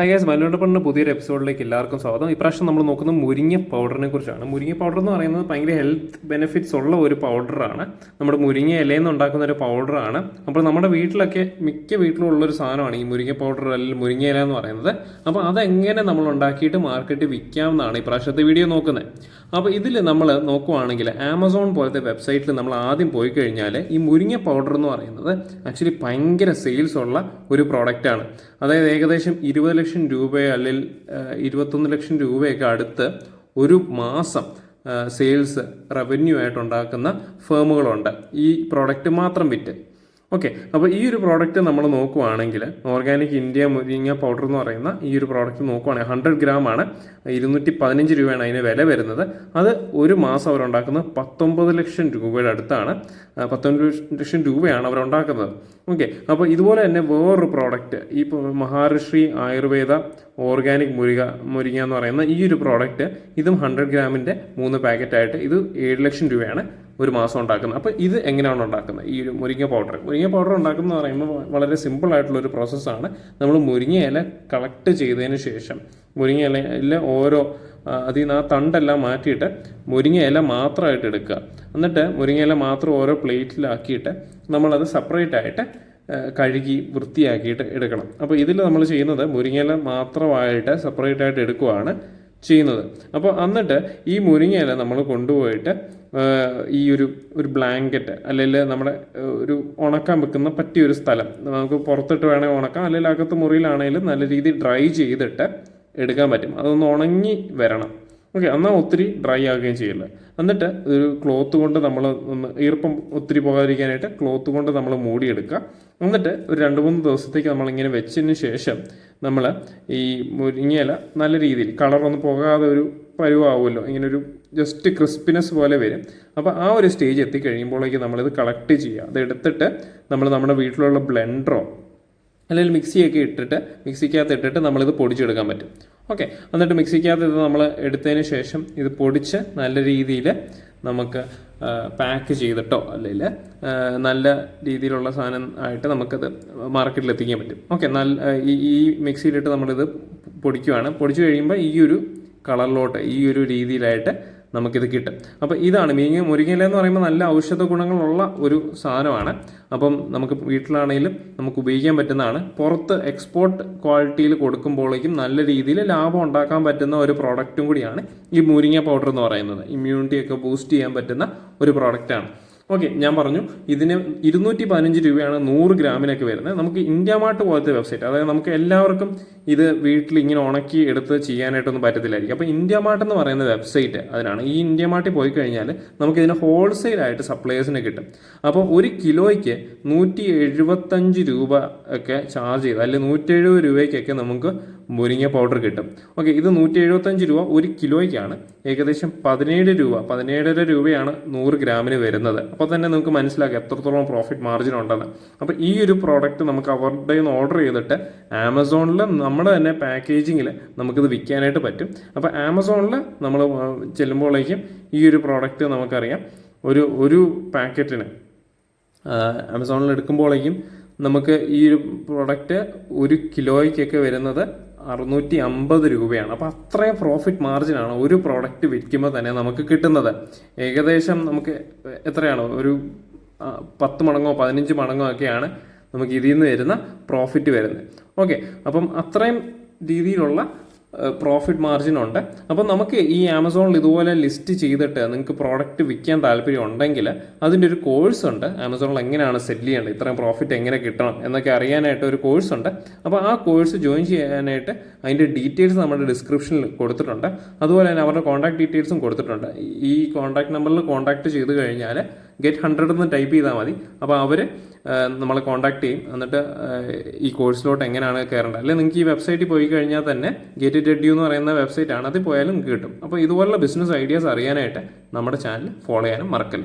High guys മലയാളപ്പണ്ണിന്റെ പുതിയൊരു എപ്പിസോഡിലേക്ക് എല്ലാവർക്കും സ്വാഗതം. ഇപ്രാവശ്യം നമ്മൾ നോക്കുന്നത് മുരിങ്ങ പൗഡറിനെ കുറിച്ചാണ്. മുരിങ്ങ പൗഡർ എന്ന് പറയുന്നത് ഭയങ്കര ഹെൽത്ത് ബെനിഫിറ്റ്സ് ഉള്ള ഒരു പൗഡറാണ് നമ്മുടെ മുരിങ്ങ ഇലയിൽ നിന്ന് ഉണ്ടാക്കുന്ന ഒരു പൗഡറാണ് അപ്പോൾ നമ്മുടെ വീട്ടിലൊക്കെ മിക്ക വീട്ടിലും ഉള്ളൊരു സാധനമാണ് ഈ മുരിങ്ങ പൗഡർ അല്ലെങ്കിൽ മുരിങ്ങ ഇല എന്ന് പറയുന്നത്. അപ്പോൾ അതെങ്ങനെ നമ്മൾ ഉണ്ടാക്കിയിട്ട് മാർക്കറ്റിൽ വിൽക്കാമെന്നാണ് ഇപ്രാവശ്യത്തെ വീഡിയോ നോക്കുന്നത്. അപ്പോൾ ഇതിൽ നമ്മൾ നോക്കുവാണെങ്കിൽ ആമസോൺ പോലത്തെ വെബ്സൈറ്റിൽ നമ്മൾ ആദ്യം പോയി കഴിഞ്ഞാൽ ഈ മുരിങ്ങ പൗഡർ എന്ന് പറയുന്നത് ആക്ച്വലി ഭയങ്കര സെയിൽസ് ഉള്ള ഒരു പ്രോഡക്റ്റാണ് അതായത് ഏകദേശം ഇരുപത് ലക്ഷം രൂപയോ അല്ലെങ്കിൽ ഇരുപത്തൊന്ന് ലക്ഷം രൂപയൊക്കെ അടുത്ത് ഒരു മാസം സെയിൽസ് റവന്യൂ ആയിട്ട് ഉണ്ടാക്കുന്ന ഫേമുകളുണ്ട് ഈ പ്രോഡക്റ്റ് മാത്രം വിറ്റ്. ഓക്കെ അപ്പോൾ ഈ ഒരു പ്രോഡക്റ്റ് നമ്മൾ നോക്കുവാണെങ്കിൽ ഓർഗാനിക് ഇന്ത്യ മുരിങ്ങ പൗഡർ എന്ന് പറയുന്ന ഈ ഒരു പ്രോഡക്റ്റ് നോക്കുവാണെങ്കിൽ ഹൺഡ്രഡ് ഗ്രാം ആണ്. ഇരുന്നൂറ്റി പതിനഞ്ച് രൂപയാണ് അതിന് വില വരുന്നത്. അത് ഒരു മാസം അവരുണ്ടാക്കുന്നത് പത്തൊമ്പത് ലക്ഷം രൂപയുടെ അടുത്താണ്. പത്തൊമ്പത് ലക്ഷം രൂപയാണ് അവരുണ്ടാക്കുന്നത്. ഓക്കെ അപ്പോൾ ഇതുപോലെ തന്നെ വേറൊരു പ്രോഡക്റ്റ് ഈ മഹാർഷി ആയുർവേദ ഓർഗാനിക് മുരിക മുരിങ്ങ എന്ന് പറയുന്ന ഈ ഒരു പ്രോഡക്റ്റ് ഇതും ഹൺഡ്രഡ് ഗ്രാമിന്റെ മൂന്ന് പാക്കറ്റായിട്ട് ഇത് ഏഴ് ലക്ഷം രൂപയാണ്. ഒരു മാസം ഉണ്ടാക്കുന്നത്. അപ്പോൾ ഇത് എങ്ങനെയാണ് ഉണ്ടാക്കുന്നത്? ഈ ഒരു മുരിങ്ങ പൗഡർ മുരിങ്ങ പൗഡർ ഉണ്ടാക്കുന്നത് പറയുമ്പോൾ വളരെ സിമ്പിൾ ആയിട്ടുള്ള ഒരു പ്രോസസ്സാണ് നമ്മൾ മുരിങ്ങ ഇല കളക്ട് ചെയ്തതിന് ശേഷം മുരിങ്ങ ഇലയിലെ ഓരോ അതിൽ നിന്ന് ആ തണ്ടെല്ലാം മാറ്റിയിട്ട് മുരിങ്ങ ഇല മാത്രമായിട്ട് എടുക്കുക. എന്നിട്ട് മുരിങ്ങ ഇല മാത്രം ഓരോ പ്ലേറ്റിലാക്കിയിട്ട് നമ്മളത് സെപ്പറേറ്റ് ആയിട്ട് കഴുകി വൃത്തിയാക്കിയിട്ട് എടുക്കണം. അപ്പോൾ ഇതിൽ നമ്മൾ ചെയ്യുന്നത് മുരിങ്ങയില മാത്രമായിട്ട് സെപ്പറേറ്റ് ആയിട്ട് എടുക്കുവാണ്. ചെയ്യുന്നത്. അപ്പോൾ എന്നിട്ട് ഈ മുരിങ്ങയില നമ്മൾ കൊണ്ടുപോയിട്ട് ഈ ഒരു ഒരു ബ്ലാങ്കറ്റ് അല്ലെങ്കിൽ നമ്മുടെ ഒരു ഉണക്കാൻ വെക്കുന്ന പറ്റിയ ഒരു സ്ഥലം. നമുക്ക് പുറത്തിട്ട് വേണമെങ്കിൽ ഉണക്കാം അല്ലെങ്കിൽ അകത്ത് മുറിയിലാണെങ്കിലും നല്ല രീതിയിൽ ഡ്രൈ ചെയ്തിട്ട് എടുക്കാൻ പറ്റും. അതൊന്ന് ഉണങ്ങി വരണം. ഓക്കെ എന്നാൽ ഒത്തിരി ഡ്രൈ ആകുകയും ചെയ്യില്ല. എന്നിട്ട് ഒരു ക്ലോത്ത് കൊണ്ട് നമ്മൾ ഒന്ന് ഈർപ്പം ഒത്തിരി പോകാതിരിക്കാനായിട്ട് ക്ലോത്ത് കൊണ്ട് നമ്മൾ മൂടിയെടുക്കുക. എന്നിട്ട് ഒരു രണ്ട് മൂന്ന് ദിവസത്തേക്ക് നമ്മളിങ്ങനെ വെച്ചതിന് ശേഷം നമ്മൾ ഈ മുരിങ്ങയില നല്ല രീതിയിൽ കളറൊന്നും പോകാതെ ഒരു പരുവാവുമല്ലോ. ഇങ്ങനെ ഒരു ജസ്റ്റ് ക്രിസ്പിനെസ് പോലെ വരും. അപ്പോൾ ആ ഒരു സ്റ്റേജ് എത്തിക്കഴിയുമ്പോഴേക്ക് നമ്മളിത് കളക്ട് ചെയ്യുക. അത് എടുത്തിട്ട് നമ്മൾ നമ്മുടെ വീട്ടിലുള്ള ബ്ലെൻഡറോ അല്ലെങ്കിൽ മിക്സിയൊക്കെ ഇട്ടിട്ട് മിക്സിക്കകത്ത് ഇട്ടിട്ട് നമ്മളിത് പൊടിച്ചെടുക്കാൻ പറ്റും. ഓക്കെ എന്നിട്ട് മിക്സിക്കകത്ത് ഇത് നമ്മൾ എടുത്തതിന് ശേഷം ഇത് പൊടിച്ച് നല്ല രീതിയിൽ നമുക്ക് പാക്ക് ചെയ്തിട്ടോ അല്ലെങ്കിൽ നല്ല രീതിയിലുള്ള സാധനം ആയിട്ട് നമുക്കത് മാർക്കറ്റിൽ എത്തിക്കാൻ പറ്റും. ഓക്കെ നല്ല ഈ മിക്സിയിലിട്ട് നമ്മളിത് പൊടിക്കുവാണ്. പൊടിച്ചു കഴിയുമ്പോൾ ഈ ഒരു കളറിലോട്ട് ഈ ഒരു രീതിയിലായിട്ട് നമുക്കിത് കിട്ടും. അപ്പോൾ ഇതാണ് മീങ്ങ മുരിങ്ങയില എന്ന് പറയുമ്പോൾ നല്ല ഔഷധ ഗുണങ്ങളുള്ള ഒരു സാധനമാണ്. അപ്പം നമുക്ക് വീട്ടിലാണെങ്കിലും നമുക്ക് ഉപയോഗിക്കാൻ പറ്റുന്നതാണ്. പുറത്ത് എക്സ്പോർട്ട് ക്വാളിറ്റിയിൽ കൊടുക്കുമ്പോഴേക്കും നല്ല രീതിയിൽ ലാഭം ഉണ്ടാക്കാൻ പറ്റുന്ന ഒരു പ്രോഡക്റ്റും കൂടിയാണ് ഈ മുരിങ്ങ പൗഡർ എന്ന് പറയുന്നത്. ഇമ്മ്യൂണിറ്റി ഒക്കെ ബൂസ്റ്റ് ചെയ്യാൻ പറ്റുന്ന ഒരു പ്രോഡക്റ്റാണ് ഓക്കെ ഞാൻ പറഞ്ഞു ഇതിന് ഇരുന്നൂറ്റി പതിനഞ്ച് രൂപയാണ് നൂറ് ഗ്രാമിനൊക്കെ വരുന്നത്. നമുക്ക് ഇന്ത്യ മാർട്ട് പോലത്തെ വെബ്സൈറ്റ് അതായത് നമുക്ക് എല്ലാവർക്കും ഇത് വീട്ടിൽ ഇങ്ങനെ ഉണക്കി എടുത്ത് ചെയ്യാനായിട്ടൊന്നും പറ്റത്തില്ലായിരിക്കും. അപ്പോൾ ഇന്ത്യ മാർട്ട് എന്ന് പറയുന്ന വെബ്സൈറ്റ് അതിനാണ്. ഈ ഇന്ത്യ മാർട്ടിൽ പോയി കഴിഞ്ഞാൽ നമുക്ക് ഇതിന് ഹോൾസെയിൽ ആയിട്ട് സപ്ലൈസിന് കിട്ടും. അപ്പോൾ ഒരു കിലോയ്ക്ക് നൂറ്റി എഴുപത്തഞ്ച് രൂപ ഒക്കെ ചാർജ് ചെയ്ത് അല്ലെങ്കിൽ നൂറ്റി എഴുപത് രൂപയ്ക്കൊക്കെ നമുക്ക് മുരിങ്ങ പൗഡർ കിട്ടും. ഓക്കെ ഇത് നൂറ്റി എഴുപത്തഞ്ച് രൂപ ഒരു കിലോയ്ക്കാണ്. ഏകദേശം പതിനേഴ് രൂപ പതിനേഴര രൂപയാണ് നൂറ് ഗ്രാമിന് വരുന്നത്. അപ്പോൾ തന്നെ നമുക്ക് മനസ്സിലാക്കാം എത്രത്തോളം പ്രോഫിറ്റ് മാർജിൻ ഉണ്ടെന്ന്. അപ്പോൾ ഈ ഒരു പ്രോഡക്റ്റ് നമുക്ക് അവരുടെ ഓർഡർ ചെയ്തിട്ട് ആമസോണിൽ നമ്മുടെ തന്നെ പാക്കേജിങ്ങിൽ നമുക്കിത് വിൽക്കാനായിട്ട് പറ്റും. അപ്പോൾ ആമസോണിൽ നമ്മൾ ചെല്ലുമ്പോഴേക്കും ഈ ഒരു പ്രോഡക്റ്റ് നമുക്കറിയാം. ഒരു ഒരു പാക്കറ്റിന് ആമസോണിൽ എടുക്കുമ്പോഴേക്കും നമുക്ക് ഈ ഒരു പ്രോഡക്റ്റ് ഒരു കിലോയ്ക്കൊക്കെ വരുന്നത് അറുന്നൂറ്റി അമ്പത് രൂപയാണ്. അപ്പോൾ അത്രയും പ്രോഫിറ്റ് മാർജിനാണ് ഒരു പ്രോഡക്റ്റ് വിൽക്കുമ്പോൾ തന്നെ നമുക്ക് കിട്ടുന്നത്. ഏകദേശം നമുക്ക് എത്രയാണോ? ഒരു പത്ത് മടങ്ങോ പതിനഞ്ച് മടങ്ങോ ഒക്കെയാണ് നമുക്ക് ഇതിൽ നിന്ന് വരുന്ന പ്രോഫിറ്റ് വരുന്നത്. ഓക്കെ അപ്പം അത്രയും രീതിയിലുള്ള പ്രോഫിറ്റ് മാർജിൻ ഉണ്ട്. അപ്പം നമുക്ക് ഈ ആമസോണിൽ ഇതുപോലെ ലിസ്റ്റ് ചെയ്തിട്ട് നിങ്ങൾക്ക് പ്രോഡക്റ്റ് വിൽക്കാൻ താല്പര്യം ഉണ്ടെങ്കിൽ അതിന്റെ ഒരു കോഴ്സ് ഉണ്ട്. ആമസോണിൽ എങ്ങനെയാണ് സെല്ല് ചെയ്യേണ്ടത് ഇത്രയും പ്രോഫിറ്റ് എങ്ങനെ കിട്ടണം എന്നൊക്കെ അറിയാനായിട്ട് ഒരു കോഴ്സ് ഉണ്ട്. അപ്പോൾ ആ കോഴ്സ് ജോയിൻ ചെയ്യാനായിട്ട് അതിന്റെ ഡീറ്റെയിൽസ് നമ്മുടെ ഡിസ്ക്രിപ്ഷനിൽ കൊടുത്തിട്ടുണ്ട്. അതുപോലെ തന്നെ അവരുടെ കോൺടാക്ട് ഡീറ്റെയിൽസും കൊടുത്തിട്ടുണ്ട്. ഈ കോൺടാക്ട് നമ്പറിൽ കോൺടാക്ട് ചെയ്ത് കഴിഞ്ഞാൽ ഗെറ്റ് ഹൺഡ്രഡ് എന്ന് ടൈപ്പ് ചെയ്താൽ മതി. അപ്പോൾ അവർ നമ്മളെ കോൺടാക്ട് ചെയ്യും. എന്നിട്ട് ഈ കോഴ്സിലോട്ട് എങ്ങനെയാണ് കയറേണ്ടത്? അല്ലെങ്കിൽ നിങ്ങൾക്ക് ഈ വെബ്സൈറ്റിൽ പോയി കഴിഞ്ഞാൽ തന്നെ ഗെറ്റ് ഇറ്റ് എഡ്യൂ എന്ന് പറയുന്ന വെബ്സൈറ്റ് ആണ്. അതിൽ പോയാലും കിട്ടും. അപ്പോൾ ഇതുപോലുള്ള ബിസിനസ് ഐഡിയാസ് അറിയാനായിട്ട് നമ്മുടെ ചാനൽ ഫോളോ ചെയ്യാനും മറക്കല്ല.